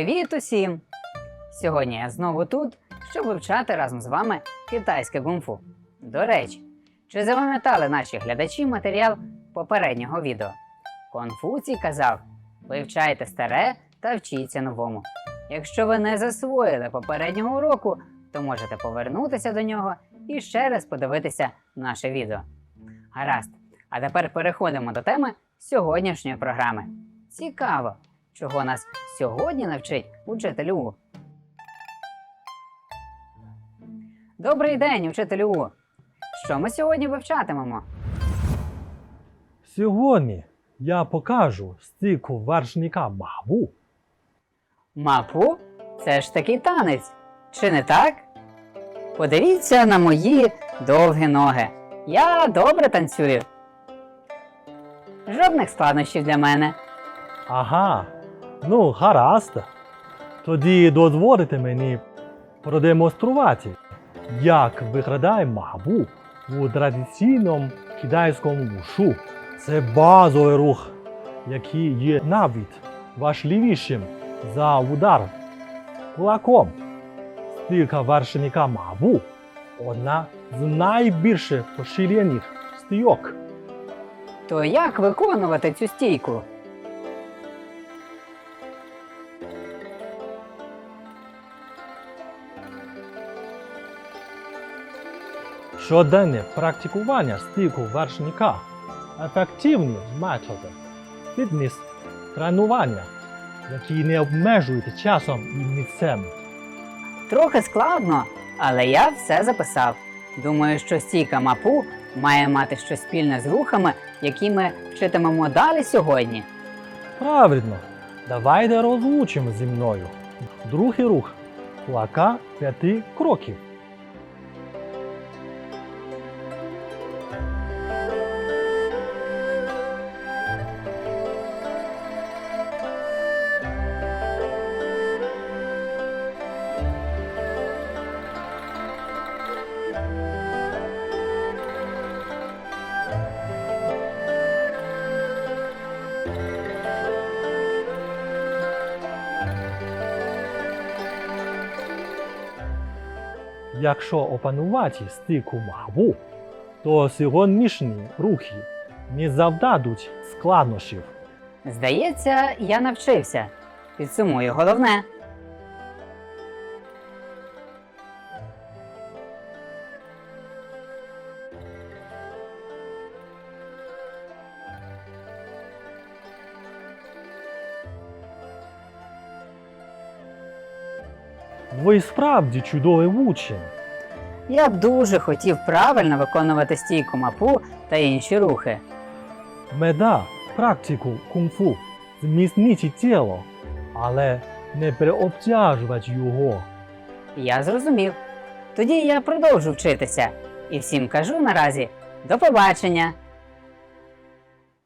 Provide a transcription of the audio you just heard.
Привіт усім! Сьогодні я знову тут, щоб вивчати разом з вами китайське кунг-фу. До речі, чи запам'ятали наші глядачі матеріал попереднього відео? Конфуцій казав: вивчайте старе та вчіться новому. Якщо ви не засвоїли попереднього уроку, то можете повернутися до нього і ще раз подивитися наше відео. Гаразд, а тепер переходимо до теми сьогоднішньої програми. Цікаво, чого нас сьогодні навчить учитель У. Добрий день, учитель У. Що ми сьогодні вивчатимемо? Сьогодні я покажу стійку вершника Маву. Мапу? Це ж такий танець, чи не так? Подивіться на мої довгі ноги. Я добре танцюю. Жодних складнощів для мене. Ага, ну гаразд. Тоді дозволите мені продемонструвати, як виглядає Маву у традиційному китайському вушу. Це базовий рух, який є навіть важливішим за удар кулаком. Стійка вершника Маву одна з найбільш поширених стійок. То як виконувати цю стійку? Щоденне практикування стійку вершника ефективні методи фітнес тренування, які не обмежують часом і місцем. Трохи складно, але я все записав. Думаю, що стійка мапу має мати щось спільне з рухами, які ми вчитимемо далі сьогодні. Правильно, давайте розлучимо зі мною. Другий рух кулака п'яти кроків. Якщо опанувати стику маву, то сьогоднішні рухи не завдадуть складнощів. Здається, я навчився. Підсумую головне. Ви справді чудовий учень. Я б дуже хотів правильно виконувати стійку мапу та інші рухи. Мета практику кунг-фу зміцнити тіло, але не переобтяжувати його. Я зрозумів. Тоді я продовжу вчитися. І всім кажу наразі до побачення!